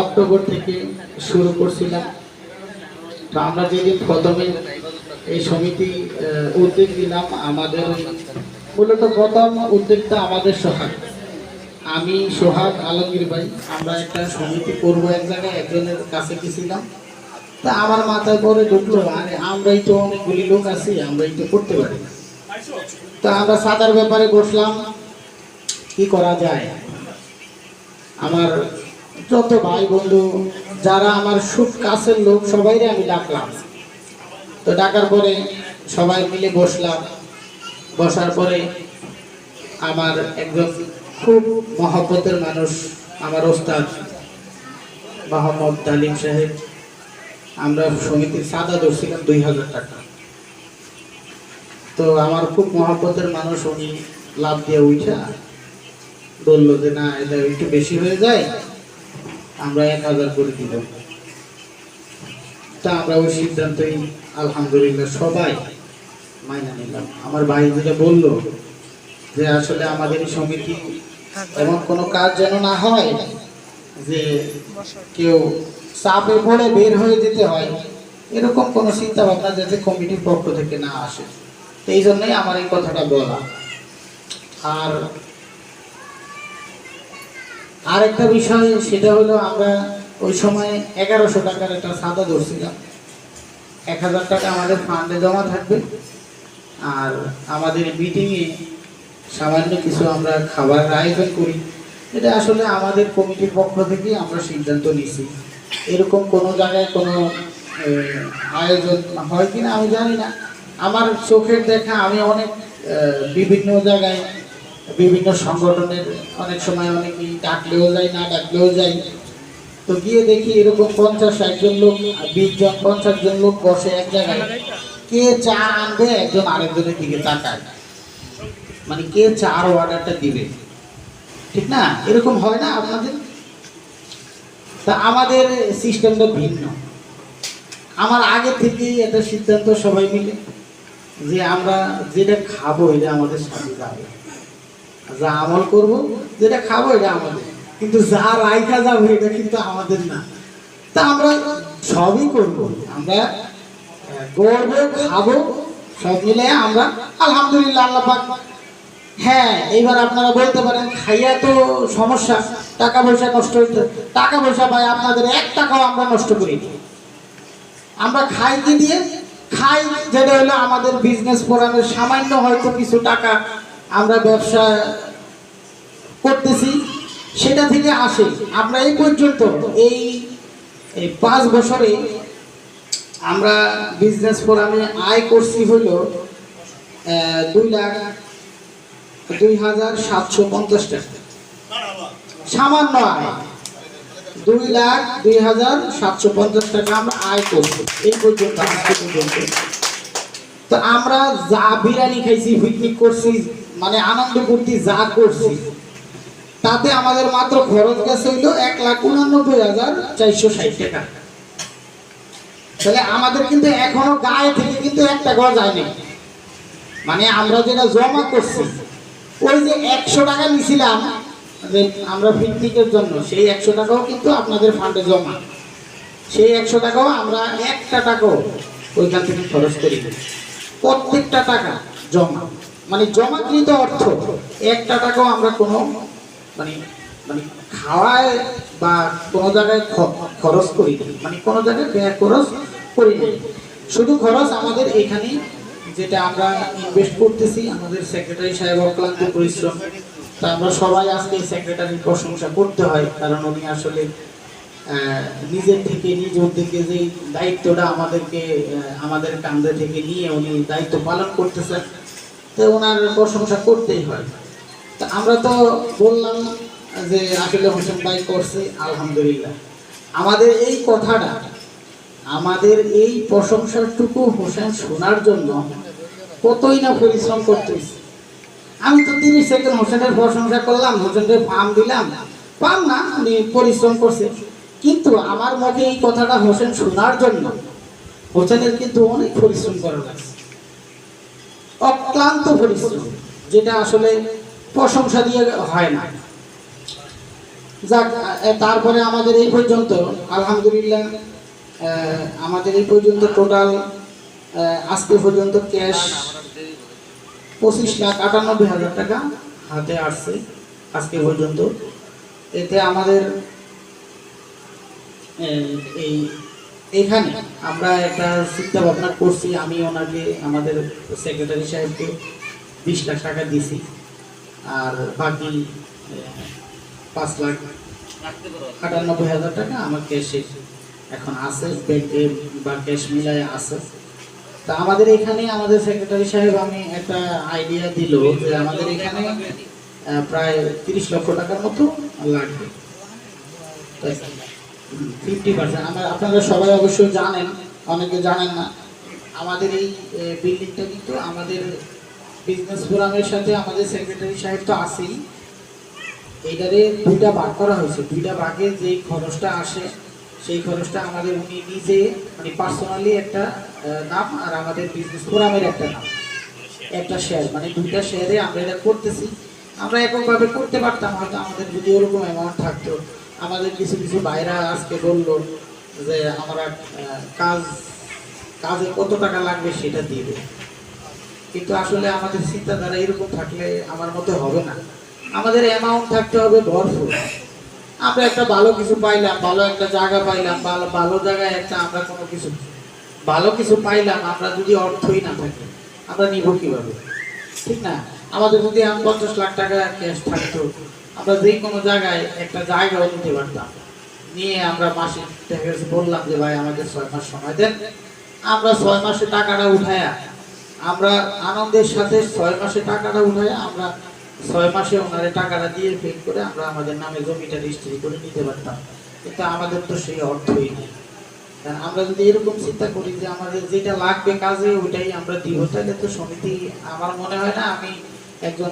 October থেকে শুরু করছিলাম। তো আমরা যেদিন প্রথমে এই সমিতি উদ্যোগ দিলাম আমাদের মূলত প্রথম উদ্যোগটা আমাদের সোহাগ। আমি সোহাগ আলমগীর ভাই, আমরা একটা সমিতি করব এক জায়গায়, একজনের কাছে গেছিলাম। তা আমার মাথায় পরে ঢুকলো, আরে আমরাই তো অনেকগুলি লোক আছি আমরাই তো করতে পারি তা আমরা সাদার ব্যাপারে বসলাম, কি করা যায়? আমার যত ভাই বন্ধু, যারা আমার সুখ কাছের লোক, সবাইরে আমি ডাকলাম। তো ডাকার পরে সবাই মিলে বসলাম। বসার পরে আমার একজন খুব মহব্বতের মানুষ, আমার ওস্তাদ মোহাম্মদ তালিম সাহেব। আমরা সমিতির সাদা ধরছিলাম দুই হাজার টাকা। তো আমার খুব মহব্বতের মানুষ, উনি লাভ দিয়ে উঠা বলল যে, না, এটা একটু বেশি হয়ে যায়, আমরা এক হাজার করে দিব। তা আমরা ওই সিদ্ধান্তই, আলহামদুলিল্লাহ, সবাই মাইনা নিলাম। আমার ভাই যেটা বলল যে, আসলে আমাদের সমিতি এমন কোনো কাজ যেন না হয় যে কেউ চাপে পড়ে বের হয়ে যেতে হয়। এরকম কোনো চিন্তা ভাবনা যাতে কমিটির পক্ষ থেকে না আসে। এই জন্যই আমার এই কথাটা বলা। আর আরেকটা বিষয়, সেটা হলো আমরা ওই সময় এগারোশো টাকার একটা সাদা ধরছিলাম এক হাজার টাকা আমাদের ফান্ডে জমা থাকবে। আর আমাদের মিটিংয়ে সামান্য কিছু আমরা খাবারের আয়োজন করি। এটা আসলে আমাদের কমিটির পক্ষ থেকে আমরা সিদ্ধান্ত নিছি এরকম কোনো জায়গায় কোনো আয়োজন হয় কিনা আমি জানি না। আমার চোখের দেখা, আমি অনেক বিভিন্ন জায়গায় বিভিন্ন সংগঠনের অনেক সময় অনেকেই ডাকলেও যায়, না ডাকলেও যাই তো গিয়ে দেখি এরকম পঞ্চাশ, একজন লোক বিশ জন, পঞ্চাশ জন লোক বসে এক জায়গায়। কে চা আনবে? একজন আরেকজনের দিকে তাকায়। মানে কে চার অর্ডারটা দিবে? ঠিক না? এরকম হয় না আপনাদের? তা আমাদের সিস্টেমটা ভিন্ন। আমার আগে থেকেই একটা সিদ্ধান্ত সবাই মিলে যে আমরা যেটা খাব, এটা আমাদের সাথে যাবে যা আমল করব, যেটা খাব এটা আমাদের। কিন্তু যা রাইখা যাবে, এটা কিন্তু আমাদের না। তা আমরা সবই করব। আমরা গড়বো, খাব, সব মিলে আমরা আলহামদুলিল্লাহ আল্লাহ পাক। হ্যাঁ এইবার আপনারা বলতে পারেন, খাইয়া তো সমস্যা টাকা পয়সা নষ্ট হইতে টাকা পয়সা পাই আপনাদের এক টাকাও আমরা নষ্ট করি আমরা খাই দিয়ে, খাই যেটা হলো আমাদের বিজনেস ফোরামের সামান্য হয়তো কিছু টাকা আমরা ব্যবসা করতেছি, সেটা থেকে আসে। আমরা এই পর্যন্ত এই পাঁচ বছরে আমরা বিজনেস ফোরামে আয় করছি হলো দুই লাখ দুই হাজার সাতশো পঞ্চাশ টাকা। সামান্য আয়। দুই লাখ দুই হাজার সাতশো পঞ্চাশ টাকা আমরা আয় করছি। এই পর্যন্ত, আজকে পর্যন্ত। তো আমরা যা বিরিয়ানি খাইছি পিকনিক করছি মানে আনন্দ ফুর্তি যা করছি, তাতে আমাদের মাত্র খরচ গেছে হইল এক লাখ উনানব্বই হাজার চারশো ষাট টাকা। তাহলে আমাদের কিন্তু এখনও গায়ে থেকে কিন্তু এক টাকাও যায়নি। মানে আমরা যেটা জমা করছি, ওই যে একশো টাকা নিছিলাম আমরা পিকনিকের জন্য, সেই একশো টাকাও কিন্তু আপনাদের ফান্ডে জমা। সেই একশো টাকাও আমরা একটা টাকাও ওইখান থেকে খরচ করি। প্রত্যেকটা টাকা জমা। মানে জমাকৃত অর্থ, একটা টাকাও আমরা কোনো মানে মানে খাওয়ায় বা কোনো জায়গায় খরচ করি মানে কোনো জায়গায় ব্যয় খরচ করি শুধু খরচ আমাদের এখানে যেটা আমরা ইনভেস্ট করতেছি, আমাদের সেক্রেটারি সাহেব অক্লান্ত পরিশ্রম। তা আমরা সবাই আজকে সেক্রেটারির প্রশংসা করতে হয়, কারণ উনি আসলে নিজের থেকে, নিজ উদ্যোগে যে দায়িত্বটা আমাদেরকে আমাদের কান্দে থেকে নিয়ে উনি দায়িত্ব পালন করতেছেন। তো ওনার প্রশংসা করতেই হয়। তা আমরা তো বললাম যে আসলে হোসেন ভাই করছে, আলহামদুলিল্লাহ। আমাদের এই কথাটা, আমাদের এই প্রশংসাটুকু হোসেন শোনার জন্য কতই না পরিশ্রম করতেছি। আমি তো তিরিশ সেকেন্ড হোসেনের প্রশংসা করলাম হোসেনের ফার্ম দিলাম। পাম না, উনি পরিশ্রম করছে। কিন্তু আমার মতে এই কথাটা হোসেন শোনার জন্য, হোসেনের কিন্তু অনেক পরিশ্রম করা লাগছে অক্লান্ত পরিশ্রম, যেটা আসলে প্রশংসা দিয়ে হয় না। যাক তারপরে আমাদের এই পর্যন্ত, আলহামদুলিল্লাহ আমাদের এই পর্যন্ত টোটাল আজকে পর্যন্ত ক্যাশ পঁচিশ লাখ আটানব্বই হাজার টাকা হাতে আসছে, আজকে পর্যন্ত। এতে আমাদের এই এখানে আমরা একটা চিন্তা ভাবনা করছি, আমি ওনাকে, আমাদের সেক্রেটারি সাহেবকে বিশ লাখ টাকা দিছি। আর বাকি পাঁচ লাখ আটানব্বই হাজার টাকা আমার ক্যাশে এখন আছে ব্যাংকে বা ক্যাশ মিলায় আছে। তা আমাদের এখানে, আমাদের সেক্রেটারি সাহেব আমি একটা আইডিয়া দিল যে আমাদের এখানে প্রায় তিরিশ লক্ষ টাকার মতো লাগবে। Fifty percent. আমরা আপনারা সবাই অবশ্যই জানেন, অনেকে জানেন না। আমাদের এই বিল্ডিংটা কিন্তু আমাদের বিজনেস ফোরামের সাথে আমাদের সেক্রেটারি সাহেব তো আছেই। এইটারে দুইটা ভাগ করা হয়েছে। দুইটা ভাগে যেই খরচটা আসে, সেই খরচটা আমাদের উনি নিজে মানে পার্সোনালি একটা নাম আর আমাদের বিজনেস ফোরামের একটা নাম। একটা শেয়ার মানে দুইটা শেয়ারে আমরা এটা করতেছি। আমরা এককভাবে করতে পারতাম, হয়তো আমাদের যদি ওরকম অ্যামাউন্ট থাকতো। আমাদের কিছু কিছু বাইরা আজকে বলল যে আমরা কাজ, কাজে কত টাকা লাগবে সেটা দেবো। কিন্তু আসলে আমাদের চিন্তাধারা এরকম থাকলে আমার মতে হবে না। আমাদের অ্যামাউন্ট থাকতে হবে ভরপুর। আমরা একটা ভালো কিছু পাইলাম, ভালো একটা জায়গা পাইলাম, ভালো ভালো জায়গায় একটা আমরা কোনো কিছু, ভালো কিছু পাইলাম, আমরা যদি অর্থই না থাকে, আমরা নিব কীভাবে? ঠিক না? আমাদের যদি পঞ্চাশ লাখ টাকা ক্যাশ থাকতো আমরা যে কোনো জায়গায় একটা জায়গাও নিতে পারতাম। নিয়ে আমরা মাসে দেখা বললাম যে, ভাই আমাদের ছয় মাস সময় দেন। আমরা ছয় মাসে টাকাটা উঠায়া, আমরা আনন্দের সাথে ছয় মাসে টাকাটা উঠায়া, আমরা ছয় মাসে ওনারে টাকাটা দিয়ে পে করে আমরা আমাদের নামে জমিটা রেজিস্ট্রি করে নিতে পারতাম। কিন্তু আমাদের তো সেই অর্থই নেই। কারণ আমরা যদি এরকম চিন্তা করি যে আমাদের যেটা লাগবে কাজে, ওইটাই আমরা দিব, তাহলে তো সমিতি, আমার মনে হয় না আমি একজন